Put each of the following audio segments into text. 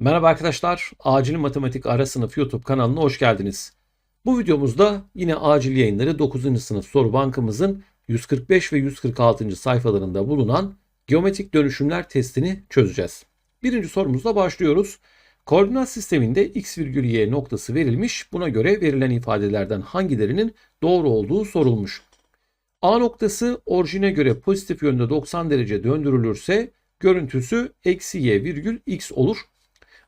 Merhaba arkadaşlar, Acil Matematik Ara Sınıf YouTube kanalına hoş geldiniz. Bu videomuzda yine acil yayınları 9. sınıf soru bankamızın 145 ve 146. sayfalarında bulunan geometrik dönüşümler testini çözeceğiz. Birinci sorumuzla başlıyoruz. Koordinat sisteminde x virgül y noktası verilmiş. Buna göre verilen ifadelerden hangilerinin doğru olduğu sorulmuş. A noktası orijine göre pozitif yönde 90 derece döndürülürse görüntüsü eksi y virgül x olur.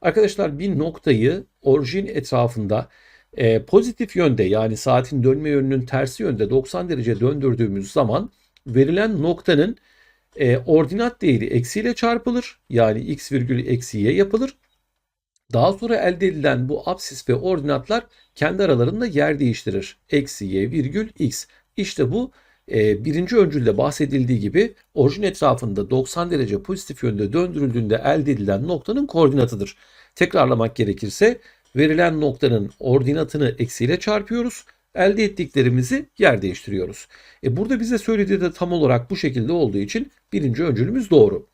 Arkadaşlar bir noktayı orijin etrafında e, pozitif yönde yani saatin dönme yönünün tersi yönde 90 derece döndürdüğümüz zaman verilen noktanın e, ordinat değeri eksiyle çarpılır. Yani x virgül eksi y yapılır. Daha sonra elde edilen bu absis ve ordinatlar kendi aralarında yer değiştirir. Eksi y virgül x. İşte bu birinci öncülde bahsedildiği gibi orijin etrafında 90 derece pozitif yönde döndürüldüğünde elde edilen noktanın koordinatıdır. Tekrarlamak gerekirse verilen noktanın ordinatını eksiyle çarpıyoruz. Elde ettiklerimizi yer değiştiriyoruz. E burada bize söylediği de tam olarak bu şekilde olduğu için birinci öncülümüz doğru.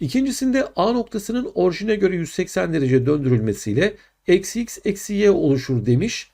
İkincisinde A noktasının orijine göre 180 derece döndürülmesiyle eksi x eksi y oluşur demiş.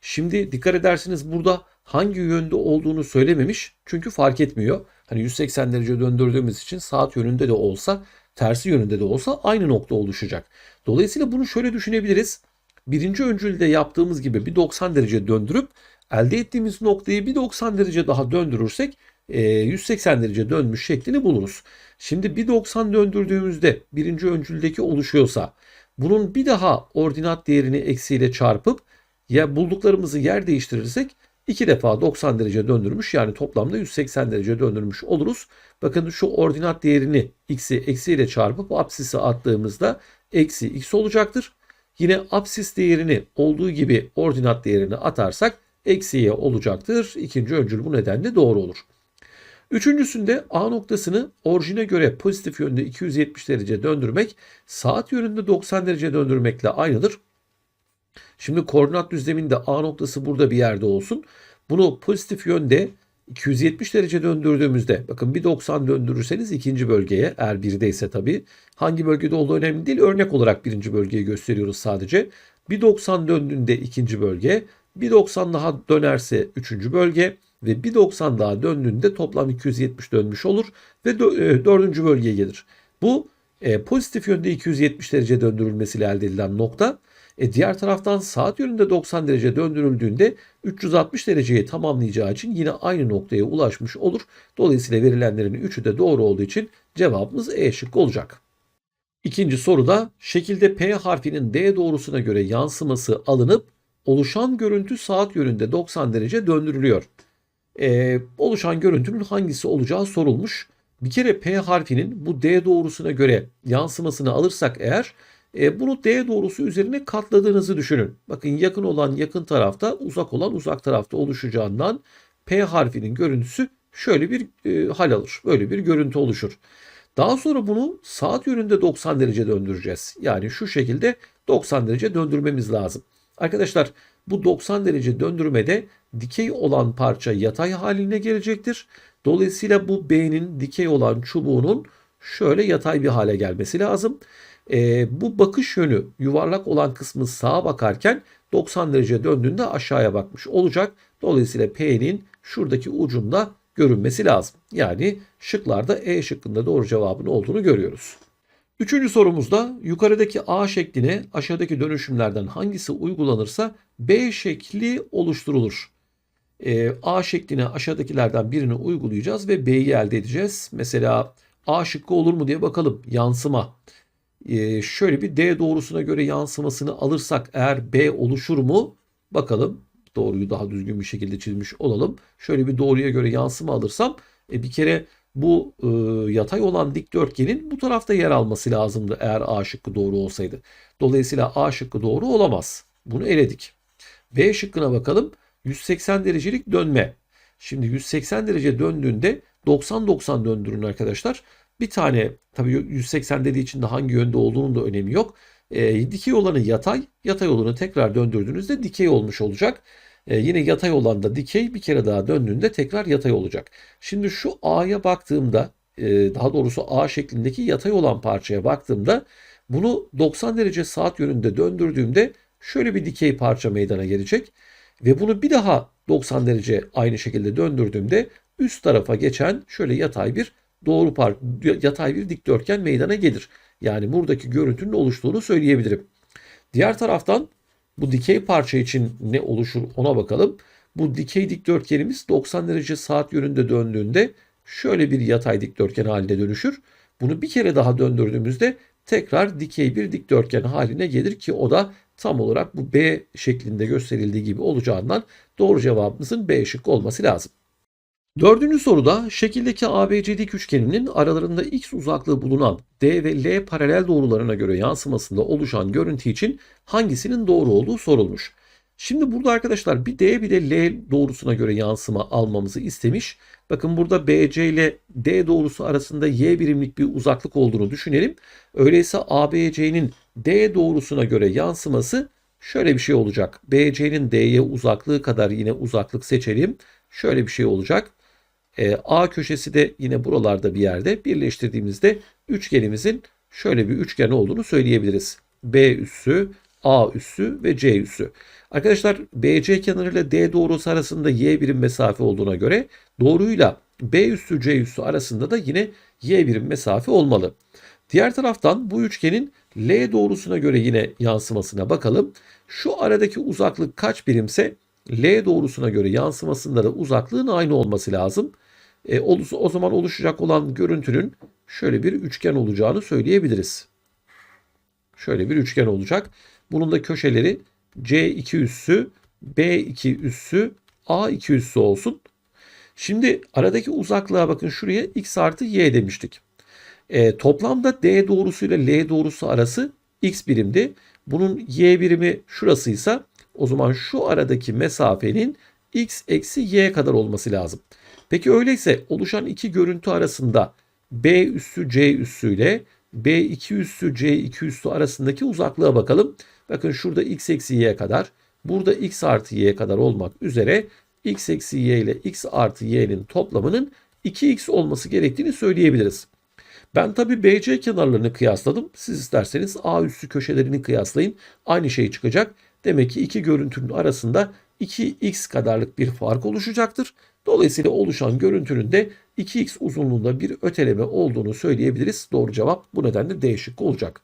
Şimdi dikkat edersiniz burada hangi yönde olduğunu söylememiş. Çünkü fark etmiyor. Hani 180 derece döndürdüğümüz için saat yönünde de olsa tersi yönünde de olsa aynı nokta oluşacak. Dolayısıyla bunu şöyle düşünebiliriz. Birinci öncülde yaptığımız gibi bir 90 derece döndürüp elde ettiğimiz noktayı bir 90 derece daha döndürürsek 180 e, derece dönmüş şeklini buluruz. Şimdi bir 90 döndürdüğümüzde birinci öncüldeki oluşuyorsa bunun bir daha ordinat değerini eksiyle çarpıp ya bulduklarımızı yer değiştirirsek iki defa 90 derece döndürmüş yani toplamda 180 derece döndürmüş oluruz. Bakın şu ordinat değerini x'i eksiyle çarpıp absisi attığımızda eksi x olacaktır. Yine absis değerini olduğu gibi ordinat değerini atarsak eksi y olacaktır. İkinci öncül bu nedenle doğru olur. Üçüncüsünde A noktasını orijine göre pozitif yönde 270 derece döndürmek saat yönünde 90 derece döndürmekle aynıdır. Şimdi koordinat düzleminde A noktası burada bir yerde olsun. Bunu pozitif yönde 270 derece döndürdüğümüzde bakın bir 90 döndürürseniz ikinci bölgeye eğer 1'de ise tabii hangi bölgede olduğu önemli değil. Örnek olarak birinci bölgeyi gösteriyoruz sadece. Bir 90 döndüğünde ikinci bölge, bir 90 daha dönerse üçüncü bölge ve bir 90 daha döndüğünde toplam 270 dönmüş olur ve e, dördüncü bölgeye gelir. Bu e, pozitif yönde 270 derece döndürülmesiyle elde edilen nokta. E diğer taraftan saat yönünde 90 derece döndürüldüğünde 360 dereceyi tamamlayacağı için yine aynı noktaya ulaşmış olur. Dolayısıyla verilenlerin üçü de doğru olduğu için cevabımız E şıkkı olacak. İkinci soruda şekilde P harfinin D doğrusuna göre yansıması alınıp oluşan görüntü saat yönünde 90 derece döndürülüyor. Ee, oluşan görüntünün hangisi olacağı sorulmuş. Bir kere P harfinin bu D doğrusuna göre yansımasını alırsak eğer e, bunu D doğrusu üzerine katladığınızı düşünün. Bakın yakın olan yakın tarafta, uzak olan uzak tarafta oluşacağından P harfinin görüntüsü şöyle bir e, hal alır. Böyle bir görüntü oluşur. Daha sonra bunu saat yönünde 90 derece döndüreceğiz. Yani şu şekilde 90 derece döndürmemiz lazım. Arkadaşlar bu 90 derece döndürmede dikey olan parça yatay haline gelecektir. Dolayısıyla bu B'nin dikey olan çubuğunun şöyle yatay bir hale gelmesi lazım. E, bu bakış yönü yuvarlak olan kısmı sağa bakarken 90 derece döndüğünde aşağıya bakmış olacak. Dolayısıyla P'nin şuradaki ucunda görünmesi lazım. Yani şıklarda E şıkkında doğru cevabın olduğunu görüyoruz. Üçüncü sorumuzda yukarıdaki A şekline aşağıdaki dönüşümlerden hangisi uygulanırsa B şekli oluşturulur. E, A şekline aşağıdakilerden birini uygulayacağız ve B'yi elde edeceğiz. Mesela A şıkkı olur mu diye bakalım. Yansıma. Ee, şöyle bir D doğrusuna göre yansımasını alırsak eğer B oluşur mu? Bakalım doğruyu daha düzgün bir şekilde çizmiş olalım. Şöyle bir doğruya göre yansıma alırsam e, bir kere bu e, yatay olan dikdörtgenin bu tarafta yer alması lazımdı eğer A şıkkı doğru olsaydı. Dolayısıyla A şıkkı doğru olamaz. Bunu eledik. B şıkkına bakalım. 180 derecelik dönme. Şimdi 180 derece döndüğünde 90-90 döndürün arkadaşlar. Bir tane tabii 180 dediği için de hangi yönde olduğunun da önemi yok. E, dikey olanı yatay, yatay olanı tekrar döndürdüğünüzde dikey olmuş olacak. E, yine yatay olan da dikey bir kere daha döndüğünde tekrar yatay olacak. Şimdi şu A'ya baktığımda e, daha doğrusu A şeklindeki yatay olan parçaya baktığımda Bunu 90 derece saat yönünde döndürdüğümde şöyle bir dikey parça meydana gelecek. Ve bunu bir daha 90 derece aynı şekilde döndürdüğümde üst tarafa geçen şöyle yatay bir doğru par yatay bir dikdörtgen meydana gelir. Yani buradaki görüntünün oluştuğunu söyleyebilirim. Diğer taraftan bu dikey parça için ne oluşur ona bakalım. Bu dikey dikdörtgenimiz 90 derece saat yönünde döndüğünde şöyle bir yatay dikdörtgen haline dönüşür. Bunu bir kere daha döndürdüğümüzde tekrar dikey bir dikdörtgen haline gelir ki o da tam olarak bu B şeklinde gösterildiği gibi olacağından doğru cevabımızın B şık olması lazım. Dördüncü soruda şekildeki ABC'lik üçgeninin aralarında x uzaklığı bulunan D ve L paralel doğrularına göre yansımasında oluşan görüntü için hangisinin doğru olduğu sorulmuş. Şimdi burada arkadaşlar bir D bir de L doğrusuna göre yansıma almamızı istemiş. Bakın burada BC ile D doğrusu arasında y birimlik bir uzaklık olduğunu düşünelim. Öyleyse ABC'nin D doğrusuna göre yansıması şöyle bir şey olacak. BC'nin D'ye uzaklığı kadar yine uzaklık seçelim. Şöyle bir şey olacak. E, A köşesi de yine buralarda bir yerde birleştirdiğimizde üçgenimizin şöyle bir üçgen olduğunu söyleyebiliriz. B üssü, A üssü ve C üssü. Arkadaşlar BC kenarıyla D doğrusu arasında y birim mesafe olduğuna göre doğruyla B üssü C üssü arasında da yine y birim mesafe olmalı. Diğer taraftan bu üçgenin L doğrusuna göre yine yansımasına bakalım. Şu aradaki uzaklık kaç birimse L doğrusuna göre yansımasında da uzaklığın aynı olması lazım. E, o zaman oluşacak olan görüntünün şöyle bir üçgen olacağını söyleyebiliriz. Şöyle bir üçgen olacak. Bunun da köşeleri C2 üssü, B2 üssü, A2 üssü olsun. Şimdi aradaki uzaklığa bakın şuraya x artı y demiştik. E, toplamda D doğrusu ile L doğrusu arası x birimdi. Bunun y birimi şurasıysa o zaman şu aradaki mesafenin x eksi y kadar olması lazım. Peki öyleyse oluşan iki görüntü arasında B üssü C üssü ile B2 üssü C2 üssü arasındaki uzaklığa bakalım. Bakın şurada x eksi y kadar, burada x artı y kadar olmak üzere x eksi y ile x artı y'nin toplamının 2x olması gerektiğini söyleyebiliriz. Ben tabi BC kenarlarını kıyasladım. Siz isterseniz A üssü köşelerini kıyaslayın. Aynı şey çıkacak. Demek ki iki görüntünün arasında 2x kadarlık bir fark oluşacaktır. Dolayısıyla oluşan görüntünün de 2x uzunluğunda bir öteleme olduğunu söyleyebiliriz. Doğru cevap bu nedenle D şıkkı olacak.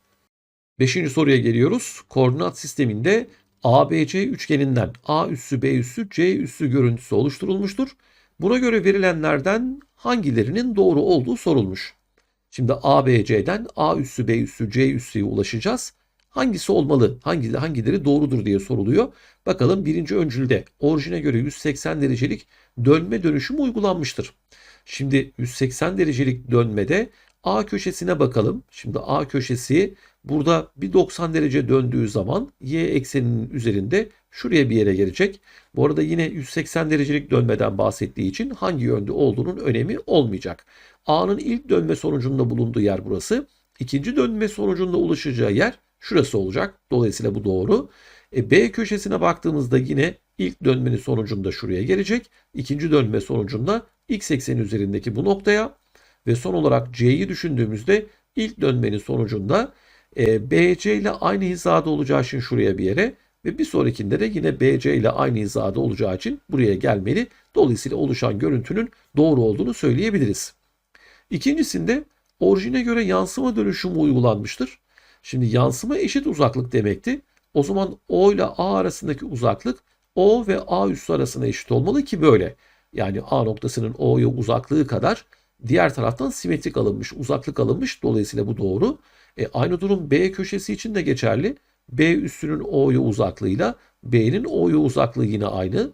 Beşinci soruya geliyoruz. Koordinat sisteminde ABC üçgeninden A üssü B üssü C üssü görüntüsü oluşturulmuştur. Buna göre verilenlerden hangilerinin doğru olduğu sorulmuş. Şimdi ABC'den A üssü B üssü C üssüye ulaşacağız. Hangisi olmalı, hangi, hangileri doğrudur diye soruluyor. Bakalım birinci öncülde orijine göre 180 derecelik dönme dönüşümü uygulanmıştır. Şimdi 180 derecelik dönmede A köşesine bakalım. Şimdi A köşesi burada bir 90 derece döndüğü zaman y ekseninin üzerinde şuraya bir yere gelecek. Bu arada yine 180 derecelik dönmeden bahsettiği için hangi yönde olduğunun önemi olmayacak. A'nın ilk dönme sonucunda bulunduğu yer burası. İkinci dönme sonucunda ulaşacağı yer şurası olacak. Dolayısıyla bu doğru. E, B köşesine baktığımızda yine ilk dönmenin sonucunda şuraya gelecek. İkinci dönme sonucunda x ekseni üzerindeki bu noktaya ve son olarak C'yi düşündüğümüzde ilk dönmenin sonucunda e, BC ile aynı hizada olacağı için şuraya bir yere ve bir sonrakinde de yine BC ile aynı hizada olacağı için buraya gelmeli. Dolayısıyla oluşan görüntünün doğru olduğunu söyleyebiliriz. İkincisinde orijine göre yansıma dönüşümü uygulanmıştır. Şimdi yansıma eşit uzaklık demekti. O zaman O ile A arasındaki uzaklık O ve A üssü arasında eşit olmalı ki böyle. Yani A noktasının O'ya uzaklığı kadar diğer taraftan simetrik alınmış, uzaklık alınmış. Dolayısıyla bu doğru. E, aynı durum B köşesi için de geçerli. B üssünün O'ya uzaklığıyla B'nin O'ya uzaklığı yine aynı.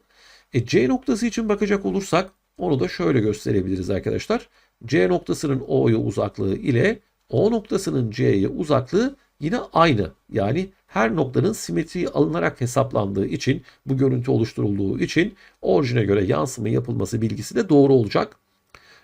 E, C noktası için bakacak olursak onu da şöyle gösterebiliriz arkadaşlar. C noktasının O'ya uzaklığı ile O noktasının C'ye uzaklığı yine aynı. Yani her noktanın simetriği alınarak hesaplandığı için bu görüntü oluşturulduğu için orijine göre yansıma yapılması bilgisi de doğru olacak.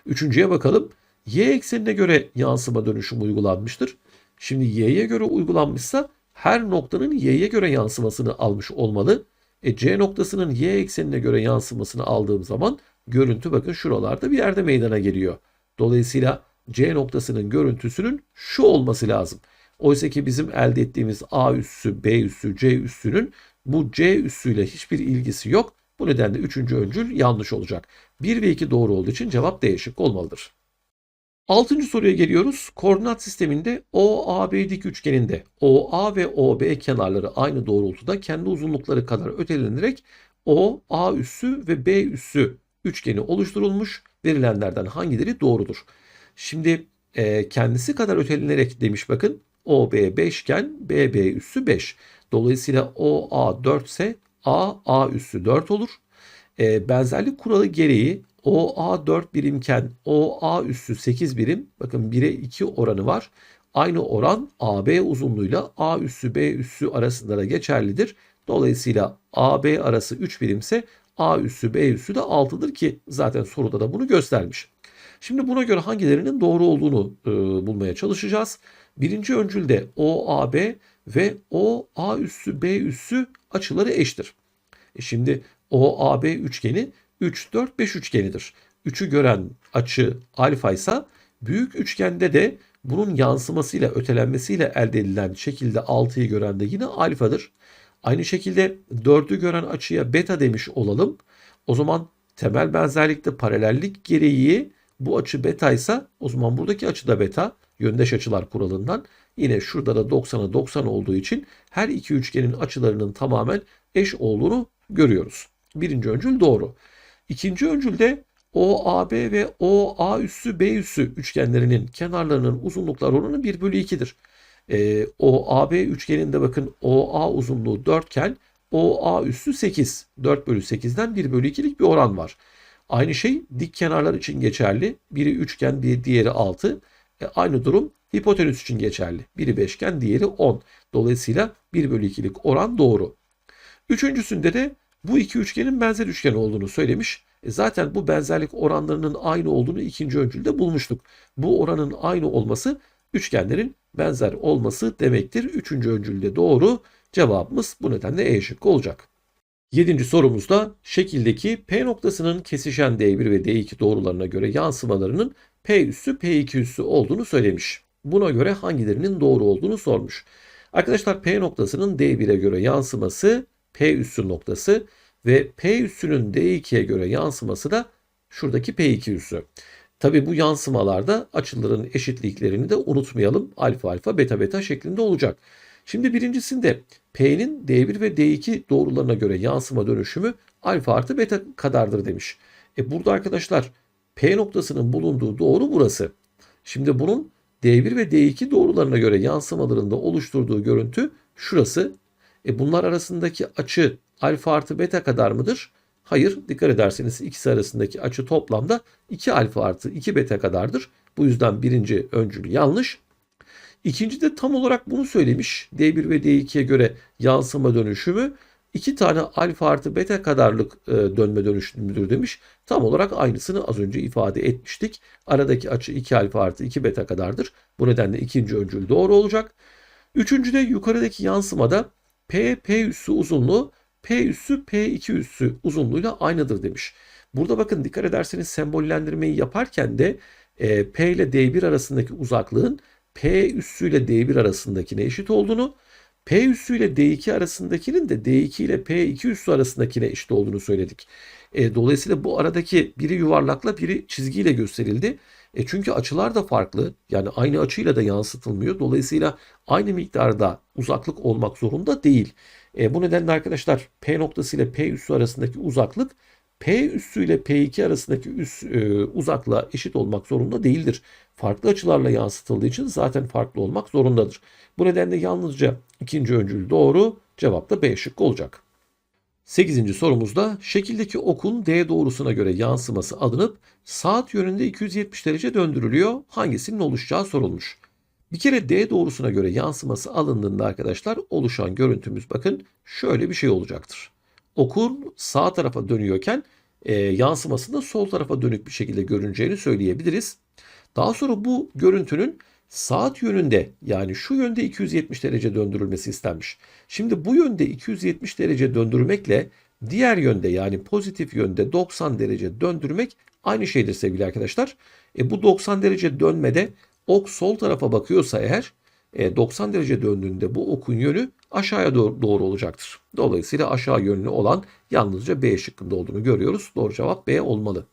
Üçüncüye bakalım. Y eksenine göre yansıma dönüşüm uygulanmıştır. Şimdi y'ye göre uygulanmışsa her noktanın y'ye göre yansımasını almış olmalı. E, C noktasının y eksenine göre yansımasını aldığım zaman görüntü bakın şuralarda bir yerde meydana geliyor. Dolayısıyla C noktasının görüntüsünün şu olması lazım. Oysa ki bizim elde ettiğimiz A üssü, B üssü, C üssünün bu C üssüyle hiçbir ilgisi yok. Bu nedenle üçüncü öncül yanlış olacak. 1 ve 2 doğru olduğu için cevap D şıkkı olmalıdır. Altıncı soruya geliyoruz. Koordinat sisteminde OAB dik üçgeninde OA ve OB kenarları aynı doğrultuda kendi uzunlukları kadar ötelenerek O, A üssü ve B üssü üçgeni oluşturulmuş. Verilenlerden hangileri doğrudur? Şimdi e, kendisi kadar ötelenerek demiş bakın. OB 5 iken BB üssü 5. Dolayısıyla OA 4 ise A, A üssü 4 olur. E, benzerlik kuralı gereği OA 4 birimken OA üssü 8 birim. Bakın 1'e 2 oranı var. Aynı oran AB uzunluğuyla A üssü B üssü arasında da geçerlidir. Dolayısıyla AB arası 3 birimse A üssü B üssü de 6'dır ki zaten soruda da bunu göstermiş. Şimdi buna göre hangilerinin doğru olduğunu e, bulmaya çalışacağız. Birinci öncülde OAB ve OA üssü B üssü açıları eşittir. E şimdi OAB üçgeni 3, 4, 5 üçgenidir. 3'ü gören açı alfa ise büyük üçgende de bunun yansımasıyla ötelenmesiyle elde edilen şekilde 6'yı gören de yine alfadır. Aynı şekilde 4'ü gören açıya beta demiş olalım. O zaman temel benzerlikte paralellik gereği bu açı beta ise o zaman buradaki açı da beta yöndeş açılar kuralından. Yine şurada da 90'a 90 olduğu için her iki üçgenin açılarının tamamen eş olduğunu görüyoruz. Birinci öncül doğru. İkinci öncülde OAB ve OA üssü B üssü üçgenlerinin kenarlarının uzunluklar oranı 1 bölü 2'dir. Ee, OAB üçgeninde bakın OA uzunluğu 4 iken OA üssü 8. 4 bölü 8'den 1 bölü 2'lik bir oran var. Aynı şey dik kenarlar için geçerli. Biri üçgen, bir diğeri 6. E, aynı durum hipotenüs için geçerli. Biri beşgen, diğeri 10. Dolayısıyla 1 bölü 2'lik oran doğru. Üçüncüsünde de bu iki üçgenin benzer üçgen olduğunu söylemiş. E zaten bu benzerlik oranlarının aynı olduğunu ikinci öncülde bulmuştuk. Bu oranın aynı olması üçgenlerin benzer olması demektir. Üçüncü öncülde doğru. Cevabımız bu nedenle E şıkkı olacak. Yedinci sorumuzda şekildeki P noktasının kesişen D1 ve D2 doğrularına göre yansımalarının P üssü P2 üssü olduğunu söylemiş. Buna göre hangilerinin doğru olduğunu sormuş. Arkadaşlar P noktasının D1'e göre yansıması P üssü noktası ve P üssünün D2'ye göre yansıması da şuradaki P2 üssü. Tabi bu yansımalarda açıların eşitliklerini de unutmayalım. Alfa alfa beta beta şeklinde olacak. Şimdi birincisinde P'nin D1 ve D2 doğrularına göre yansıma dönüşümü alfa artı beta kadardır demiş. E burada arkadaşlar P noktasının bulunduğu doğru burası. Şimdi bunun D1 ve D2 doğrularına göre yansımalarında oluşturduğu görüntü şurası. E bunlar arasındaki açı alfa artı beta kadar mıdır? Hayır. Dikkat ederseniz ikisi arasındaki açı toplamda 2 alfa artı 2 beta kadardır. Bu yüzden birinci öncül yanlış. İkinci de tam olarak bunu söylemiş. D1 ve D2'ye göre yansıma dönüşümü iki tane alfa artı beta kadarlık e, dönme dönüşümüdür demiş. Tam olarak aynısını az önce ifade etmiştik. Aradaki açı 2 alfa artı 2 beta kadardır. Bu nedenle ikinci öncül doğru olacak. Üçüncü de yukarıdaki yansımada P, P üssü uzunluğu P üssü P2 üssü uzunluğuyla aynıdır demiş. Burada bakın dikkat ederseniz sembollendirmeyi yaparken de e, P ile D1 arasındaki uzaklığın P üssü ile D1 arasındakine eşit olduğunu, P üssü ile D2 arasındakinin de D2 ile P2 üssü arasındakine eşit olduğunu söyledik. E, dolayısıyla bu aradaki biri yuvarlakla biri çizgiyle gösterildi. E çünkü açılar da farklı. Yani aynı açıyla da yansıtılmıyor. Dolayısıyla aynı miktarda uzaklık olmak zorunda değil. E, bu nedenle arkadaşlar P noktası ile P üssü arasındaki uzaklık P üssü ile P2 arasındaki üs, e, uzaklığa eşit olmak zorunda değildir. Farklı açılarla yansıtıldığı için zaten farklı olmak zorundadır. Bu nedenle yalnızca ikinci öncül doğru cevap da B şıkkı olacak. 8. sorumuzda şekildeki okun D doğrusuna göre yansıması alınıp saat yönünde 270 derece döndürülüyor. Hangisinin oluşacağı sorulmuş. Bir kere D doğrusuna göre yansıması alındığında arkadaşlar oluşan görüntümüz bakın şöyle bir şey olacaktır. Okun sağ tarafa dönüyorken e, yansımasında sol tarafa dönük bir şekilde görüneceğini söyleyebiliriz. Daha sonra bu görüntünün saat yönünde yani şu yönde 270 derece döndürülmesi istenmiş. Şimdi bu yönde 270 derece döndürmekle diğer yönde yani pozitif yönde 90 derece döndürmek aynı şeydir sevgili arkadaşlar. E bu 90 derece dönmede ok sol tarafa bakıyorsa eğer 90 derece döndüğünde bu okun yönü aşağıya doğru, olacaktır. Dolayısıyla aşağı yönlü olan yalnızca B şıkkında olduğunu görüyoruz. Doğru cevap B olmalı.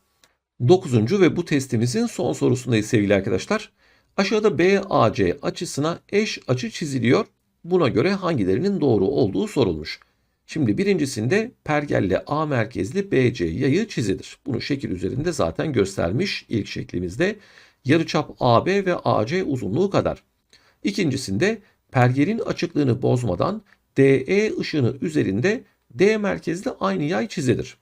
Dokuzuncu ve bu testimizin son sorusundayız sevgili arkadaşlar. Aşağıda BAC açısına eş açı çiziliyor. Buna göre hangilerinin doğru olduğu sorulmuş. Şimdi birincisinde pergelle A merkezli BC yayı çizilir. Bunu şekil üzerinde zaten göstermiş ilk şeklimizde. Yarıçap AB ve AC uzunluğu kadar. İkincisinde pergelin açıklığını bozmadan DE ışını üzerinde D merkezli aynı yay çizilir.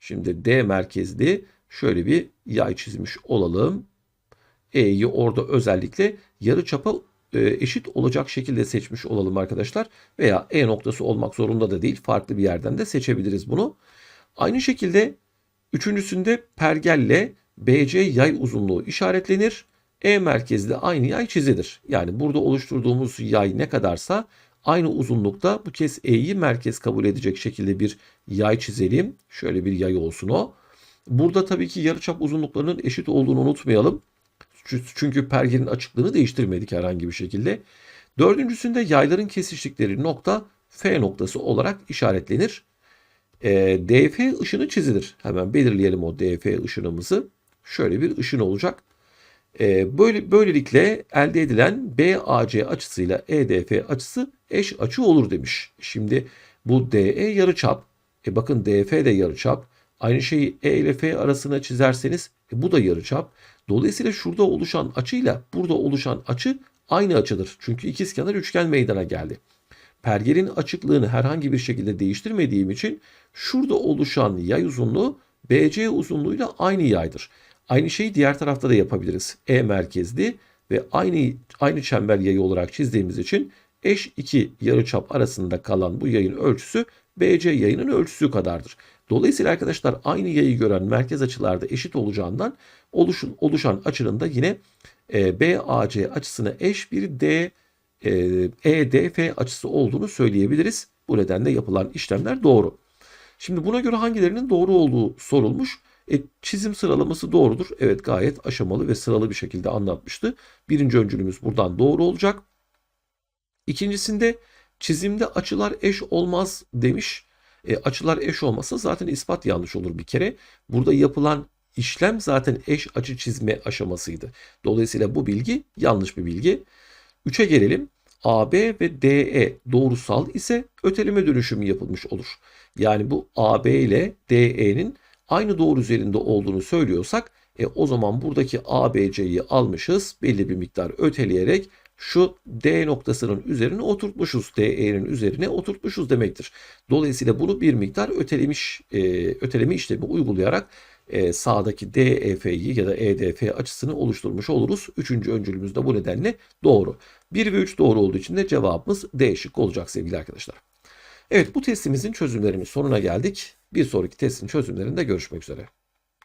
Şimdi D merkezli şöyle bir yay çizmiş olalım. E'yi orada özellikle yarıçapa e, eşit olacak şekilde seçmiş olalım arkadaşlar. Veya E noktası olmak zorunda da değil. Farklı bir yerden de seçebiliriz bunu. Aynı şekilde üçüncüsünde pergelle BC yay uzunluğu işaretlenir. E merkezli aynı yay çizilir. Yani burada oluşturduğumuz yay ne kadarsa aynı uzunlukta bu kez E'yi merkez kabul edecek şekilde bir yay çizelim. Şöyle bir yay olsun o. Burada tabii ki yarıçap uzunluklarının eşit olduğunu unutmayalım. Çünkü pergenin açıklığını değiştirmedik herhangi bir şekilde. Dördüncüsünde yayların kesiştikleri nokta F noktası olarak işaretlenir. E, DF ışını çizilir. Hemen belirleyelim o DF ışınımızı. Şöyle bir ışın olacak. E, böyle Böylelikle elde edilen BAC açısıyla EDF açısı eş açı olur demiş. Şimdi bu DE yarıçap. E bakın DF de yarıçap. Aynı şeyi E ile F arasına çizerseniz e, bu da yarıçap. Dolayısıyla şurada oluşan açıyla burada oluşan açı aynı açıdır. Çünkü ikizkenar üçgen meydana geldi. Pergelin açıklığını herhangi bir şekilde değiştirmediğim için şurada oluşan yay uzunluğu BC uzunluğuyla aynı yaydır. Aynı şeyi diğer tarafta da yapabiliriz. E merkezli ve aynı aynı çember yayı olarak çizdiğimiz için eş iki yarıçap arasında kalan bu yayın ölçüsü BC yayının ölçüsü kadardır. Dolayısıyla arkadaşlar aynı yayı gören merkez açılarda eşit olacağından oluşun, oluşan açının da yine e, BAC açısına eş bir D e, EDF açısı olduğunu söyleyebiliriz. Bu nedenle yapılan işlemler doğru. Şimdi buna göre hangilerinin doğru olduğu sorulmuş. E, çizim sıralaması doğrudur. Evet gayet aşamalı ve sıralı bir şekilde anlatmıştı. Birinci öncülümüz buradan doğru olacak. İkincisinde çizimde açılar eş olmaz demiş. E, açılar eş olmasa zaten ispat yanlış olur bir kere. Burada yapılan işlem zaten eş açı çizme aşamasıydı. Dolayısıyla bu bilgi yanlış bir bilgi. 3'e gelelim. AB ve DE doğrusal ise öteleme dönüşümü yapılmış olur. Yani bu AB ile DE'nin aynı doğru üzerinde olduğunu söylüyorsak e, o zaman buradaki ABC'yi almışız belli bir miktar öteleyerek şu D noktasının üzerine oturtmuşuz. DE'nin üzerine oturtmuşuz demektir. Dolayısıyla bunu bir miktar ötelemiş, e, öteleme işlemi uygulayarak e, sağdaki DEF'yi ya da EDF açısını oluşturmuş oluruz. Üçüncü öncülümüz de bu nedenle doğru. 1 ve 3 doğru olduğu için de cevabımız D şıkkı olacak sevgili arkadaşlar. Evet bu testimizin çözümlerinin sonuna geldik. Bir sonraki testin çözümlerinde görüşmek üzere.